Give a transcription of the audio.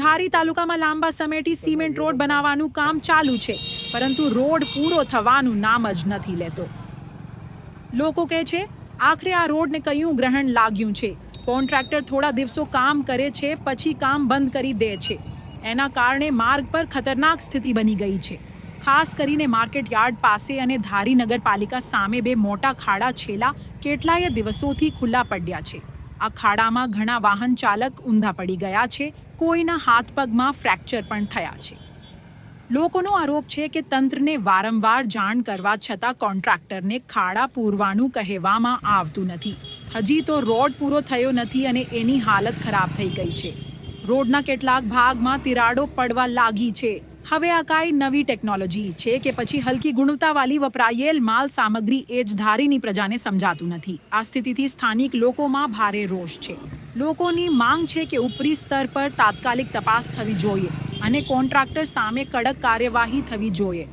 ધારી તાલુકામાં લાંબા સમયથી સિમેન્ટ રોડ બનાવવાનું કામ ચાલુ છે, પરંતુ રોડ પૂરો થવાનું નામ જ નથી લેતો. લોકો કહે છે, આખરે આ રોડને કયું ગ્રહણ લાગ્યું છે? કોન્ટ્રાક્ટર થોડા દિવસો કામ કરે છે, પછી કામ બંધ કરી દે છે. એના કારણે માર્ગ પર ખતરનાક સ્થિતિ બની ગઈ છે. ખાસ કરીને માર્કેટ યાર્ડ પાસે અને ધારી નગરપાલિકા સામે બે મોટા ખાડા છેલ્લા કેટલાય દિવસોથી ખુલ્લા પડ્યા છે. આ ખાડામાં ઘણા વાહન ચાલક ઊંધા પડી ગયા છે. કોઈના હાથ પગમાં ફ્રેક્ચર પણ થયા છે. લોકોનો આરોપ છે કે તંત્રને વારંવાર જાણ કરવા છતાં કોન્ટ્રાક્ટરને ખાડા પૂરવાનું કહેવામાં આવતું નથી. હજી તો રોડ પૂરો થયો નથી અને એની હાલત ખરાબ થઈ ગઈ છે. રોડના કેટલાક ભાગમાં તિરાડો પડવા લાગી છે. હવે આ કાંઈ નવી ટેકનોલોજી છે કે પછી હલકી ગુણવત્તાવાળી વપરાયેલ માલ સામગ્રી એ જ ધારીની પ્રજાને સમજાતું નથી. આ સ્થિતિથી સ્થાનિક લોકોમાં ભારે રોષ છે. લોકોની માંગ છે કે ઉપરી સ્તર પર તાત્કાલિક તપાસ થવી જોઈએ અને કોન્ટ્રાક્ટર સામે કડક કાર્યવાહી થવી જોઈએ.